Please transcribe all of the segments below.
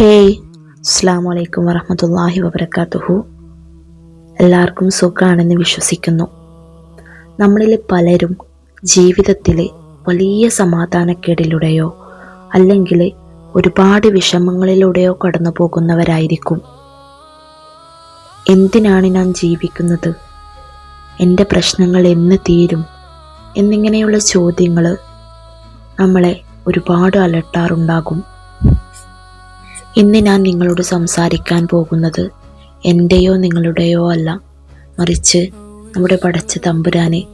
Hey അസ്സാം വലൈക്കും വറഹമത്തല്ലാഹി വബർക്കാത്തുഹു എല്ലാവർക്കും സുഖമാണെന്ന് വിശ്വസിക്കുന്നു. നമ്മളിൽ പലരും ജീവിതത്തിലെ വലിയ സമാധാനക്കേടിലൂടെയോ അല്ലെങ്കിൽ ഒരുപാട് വിഷമങ്ങളിലൂടെയോ കടന്നു പോകുന്നവരായിരിക്കും എന്തിനാണ് ഞാൻ ജീവിക്കുന്നത്? എന്റെ പ്രശ്നങ്ങൾ എന്ന് തീരും എന്നിങ്ങനെയുള്ള ചോദ്യങ്ങൾ നമ്മളെ ഒരുപാട് അലട്ടാറുണ്ടാകും. ഇന്ന് ഞാൻ നിങ്ങളോട് സംസാരിക്കാൻ പോകുന്നത് എന്റെയോ നിങ്ങളുടെയോ അല്ല. മറിച്ച് നമ്മുടെ പടച്ച തമ്പുരാനെ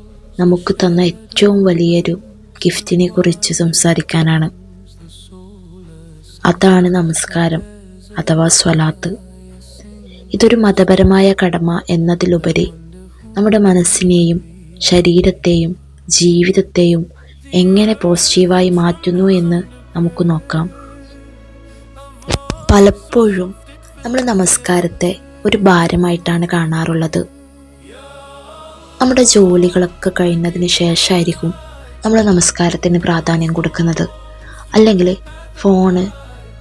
നമുക്ക് തന്ന ഏറ്റവും വലിയൊരു ഗിഫ്റ്റിനെ കുറിച്ച് സംസാരിക്കാനാണ്. അതാണ് നമസ്കാരം അഥവാ സ്വലാത്ത്. ഇതൊരു മതപരമായ കടമ എന്നതിലുപരി നമ്മുടെ മനസ്സിനെയും ശരീരത്തെയും ജീവിതത്തെയും എങ്ങനെ പോസിറ്റീവായി മാറ്റുന്നു എന്ന് നമുക്ക് നോക്കാം. പലപ്പോഴും നമ്മൾ നമസ്കാരത്തെ ഒരു ഭാരമായിട്ടാണ് കാണാറുള്ളത്. നമ്മുടെ ജോലികളൊക്കെ കഴിയുന്നതിന് ശേഷമായിരിക്കും നമ്മൾ നമസ്കാരത്തിന് പ്രാധാന്യം കൊടുക്കുന്നത്. അല്ലെങ്കിൽ ഫോണ്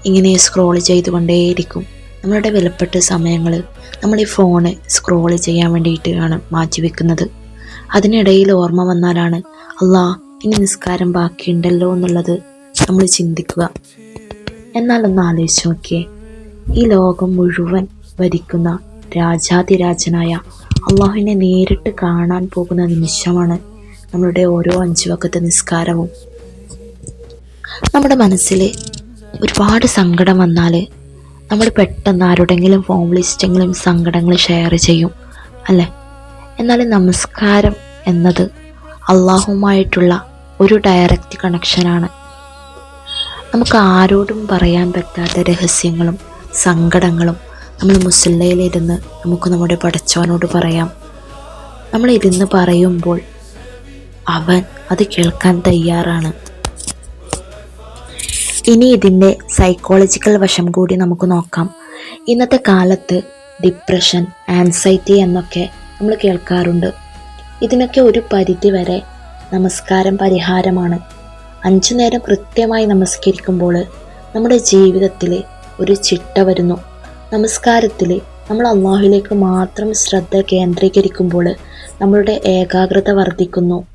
ഇങ്ങനെ സ്ക്രോൾ ചെയ്തുകൊണ്ടേയിരിക്കും നമ്മളുടെ വിലപ്പെട്ട സമയങ്ങൾ നമ്മൾ ഈ ഫോണ് സ്ക്രോൾ ചെയ്യാൻ വേണ്ടിയിട്ടാണ് മാറ്റിവെക്കുന്നത്. അതിനിടയിൽ ഓർമ്മ വന്നാലാണ് അല്ലാ ഇനി നിസ്കാരം ബാക്കിയുണ്ടല്ലോ എന്നുള്ളത് നമ്മൾ ചിന്തിക്കുക. എന്നാൽ ഒന്ന് ആലോചിച്ച് നോക്കിയേ. ഈ ലോകം മുഴുവൻ ഭരിക്കുന്ന രാജാതിരാജനായ അള്ളാഹുവിനെ നേരിട്ട് കാണാൻ പോകുന്ന നിമിഷമാണ് നമ്മളുടെ ഓരോ അഞ്ചു വക്കത്തെ നിസ്കാരവും. നമ്മുടെ മനസ്സിൽ ഒരുപാട് സങ്കടം വന്നാൽ നമ്മൾ പെട്ടെന്ന് ആരുടെങ്കിലും ഫോൺ വിളിച്ചിട്ടെങ്കിലും സങ്കടങ്ങൾ ഷെയർ ചെയ്യും അല്ലേ? എന്നാൽ നമസ്കാരം എന്നത് അള്ളാഹുമായിട്ടുള്ള ഒരു ഡയറക്റ്റ് കണക്ഷനാണ് നമുക്ക് ആരോടും പറയാൻ പറ്റാത്ത രഹസ്യങ്ങളും സങ്കടങ്ങളും നമ്മൾ മുസല്ലയിലിരുന്ന് നമുക്ക് നമ്മുടെ പടച്ചവനോട് പറയാം. നമ്മൾ ഇരുന്ന് പറയുമ്പോൾ അവൻ അത് കേൾക്കാൻ തയ്യാറാണ്. ഇനി ഇതിന്റെ സൈക്കോളജിക്കൽ വശം കൂടി നമുക്ക് നോക്കാം. ഇന്നത്തെ കാലത്ത് ഡിപ്രഷൻ ആൻസൈറ്റി എന്നൊക്കെ നമ്മൾ കേൾക്കാറുണ്ട്. ഇതിനൊക്കെ ഒരു പരിധി വരെ നമസ്കാരം പരിഹാരമാണ്. അഞ്ചു നേരം കൃത്യമായി നമസ്കരിക്കുമ്പോൾ നമ്മുടെ ജീവിതത്തിൽ ഒരു ചിട്ട വരുന്നു. നമസ്കാരത്തിൽ നമ്മൾ അള്ളാഹുലേക്ക് മാത്രം ശ്രദ്ധ കേന്ദ്രീകരിക്കുമ്പോൾ നമ്മളുടെ ഏകാഗ്രത വർദ്ധിക്കുന്നു.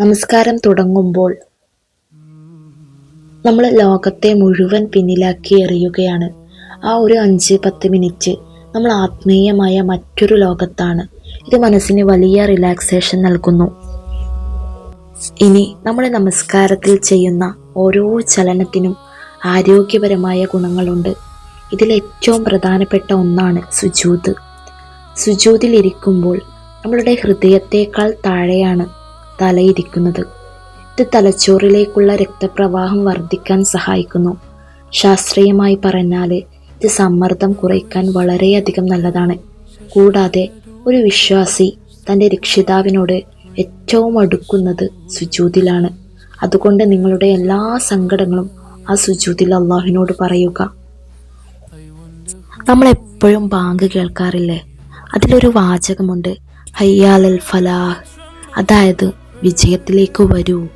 നമസ്കാരം തുടങ്ങുമ്പോൾ നമ്മൾ ലോകത്തെ മുഴുവൻ പിന്നിലാക്കി എറിയുകയാണ്. ആ ഒരു അഞ്ച് പത്ത് മിനിറ്റ് നമ്മൾ ആത്മീയമായ മറ്റൊരു ലോകത്താണ്. ഇത് മനസ്സിന് വലിയ റിലാക്സേഷൻ നൽകുന്നു. ഇനി നമ്മുടെ നമസ്കാരത്തിൽ ചെയ്യുന്ന ഓരോ ചലനത്തിനും ആരോഗ്യപരമായ ഗുണങ്ങളുണ്ട്. ഇതിലേറ്റവും പ്രധാനപ്പെട്ട ഒന്നാണ് സുജൂത്. സുജൂതിലിരിക്കുമ്പോൾ നമ്മളുടെ ഹൃദയത്തേക്കാൾ താഴെയാണ് തലയിരിക്കുന്നത്. ഇത് തലച്ചോറിലേക്കുള്ള രക്തപ്രവാഹം വർദ്ധിക്കാൻ സഹായിക്കുന്നു. ശാസ്ത്രീയമായി പറഞ്ഞാൽ ഇത് സമ്മർദ്ദം കുറയ്ക്കാൻ വളരെയധികം നല്ലതാണ്. കൂടാതെ ഒരു വിശ്വാസി തന്റെ രക്ഷിതാവിനോട് ഏറ്റവും അടുക്കുന്നത് സുജൂതിലാണ്. അതുകൊണ്ട് നിങ്ങളുടെ എല്ലാ സങ്കടങ്ങളും ആ സുജൂതിൽ അള്ളാഹുവിനോട് പറയുക. നമ്മൾ എപ്പോഴും ബാങ്ക് കേൾക്കാറില്ലേ? അതിലൊരു വാചകമുണ്ട്. ഹയ്യാലൽ ഫലാഹ്. അതായത് വിജയത്തിലേക്ക് വരൂ.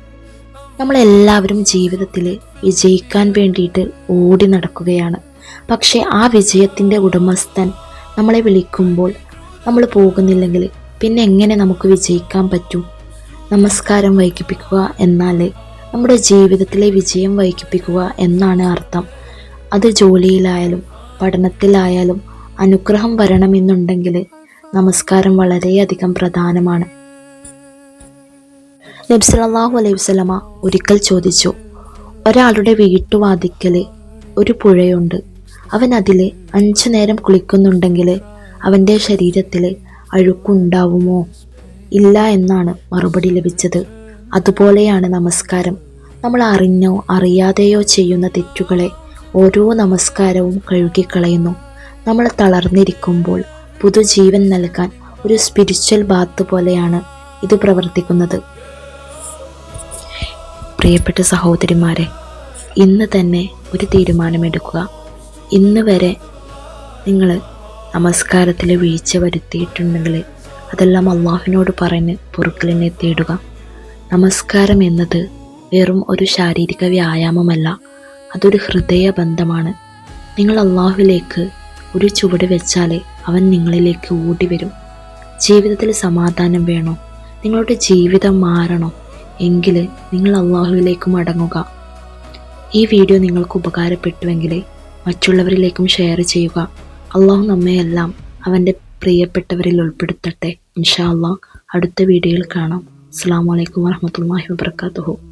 നമ്മളെല്ലാവരും ജീവിതത്തിൽ വിജയിക്കാൻ വേണ്ടിയിട്ട് ഓടി നടക്കുകയാണ്. പക്ഷേ ആ വിജയത്തിന്റെ ഉടമസ്ഥൻ നമ്മളെ വിളിക്കുമ്പോൾ നമ്മൾ പോകുന്നില്ലെങ്കിൽ പിന്നെ എങ്ങനെ നമുക്ക് വിജയിക്കാൻ പറ്റും? നമസ്കാരം വൈകിപ്പിക്കുക എന്നാൽ നമ്മുടെ ജീവിതത്തിലെ വിജയം വൈകിപ്പിക്കുക എന്നാണ് അർത്ഥം. അത് ജോലിയിലായാലും പഠനത്തിലായാലും അനുഗ്രഹം വരണമെന്നുണ്ടെങ്കിൽ നമസ്കാരം വളരെയധികം പ്രധാനമാണ്. നബ്സലാഹു അലൈഹി വസല്ലമ ഒരിക്കൽ ചോദിച്ചു ഒരാളുടെ വീട്ടുവാതിക്കൽ ഒരു പുഴയുണ്ട്. അവൻ അതിൽ അഞ്ചു നേരം കുളിക്കുന്നുണ്ടെങ്കിൽ അവന്റെ ശരീരത്തിൽ അഴുക്കുണ്ടാവുമോ? ഇല്ല എന്നാണ് മറുപടി ലഭിച്ചത്. അതുപോലെയാണ് നമസ്കാരം. നമ്മൾ അറിഞ്ഞോ അറിയാതെയോ ചെയ്യുന്ന തെറ്റുകളെ ഓരോ നമസ്കാരവും കഴുകിക്കളയുന്നു. നമ്മൾ തളർന്നിരിക്കുമ്പോൾ പുതുജീവൻ നൽകാൻ ഒരു സ്പിരിച്വൽ ബാത്ത് പോലെയാണ് ഇത് പ്രവർത്തിക്കുന്നത്. പ്രിയപ്പെട്ട സഹോദരിമാരെ ഇന്ന് തന്നെ ഒരു തീരുമാനമെടുക്കുക. ഇന്ന് വരെ നിങ്ങൾ നമസ്കാരത്തിൽ വീഴ്ച വരുത്തിയിട്ടുണ്ടെങ്കിൽ അതെല്ലാം അള്ളാഹുവിനോട് പറഞ്ഞ് പൊറുക്കലിനെ തേടുക. നമസ്കാരം എന്നത് വെറും ഒരു ശാരീരിക വ്യായാമമല്ല അതൊരു ഹൃദയ ബന്ധമാണ് നിങ്ങൾ അള്ളാഹുവിലേക്ക് ഒരു ചുവട് വെച്ചാൽ അവൻ നിങ്ങളിലേക്ക് ഓടി വരും ജീവിതത്തിൽ സമാധാനം വേണോ? നിങ്ങളുടെ ജീവിതം മാറണോ? എങ്കിൽ നിങ്ങൾ അള്ളാഹുവിലേക്ക് മടങ്ങുക. ഈ വീഡിയോ നിങ്ങൾക്ക് ഉപകാരപ്പെട്ടുവെങ്കിൽ മറ്റുള്ളവരിലേക്കും ഷെയർ ചെയ്യുക. അള്ളാഹു നമ്മയെല്ലാം അവന്റെ പ്രിയപ്പെട്ടവരിൽ ഉൾപ്പെടുത്തട്ടെ. ഇൻഷാ അള്ളാഹ് അടുത്ത വീഡിയോയിൽ കാണാം. അസ്സാം വലൈക്കും വാഹമത്തല്ലാഹി വാബർക്കാത്തുഹു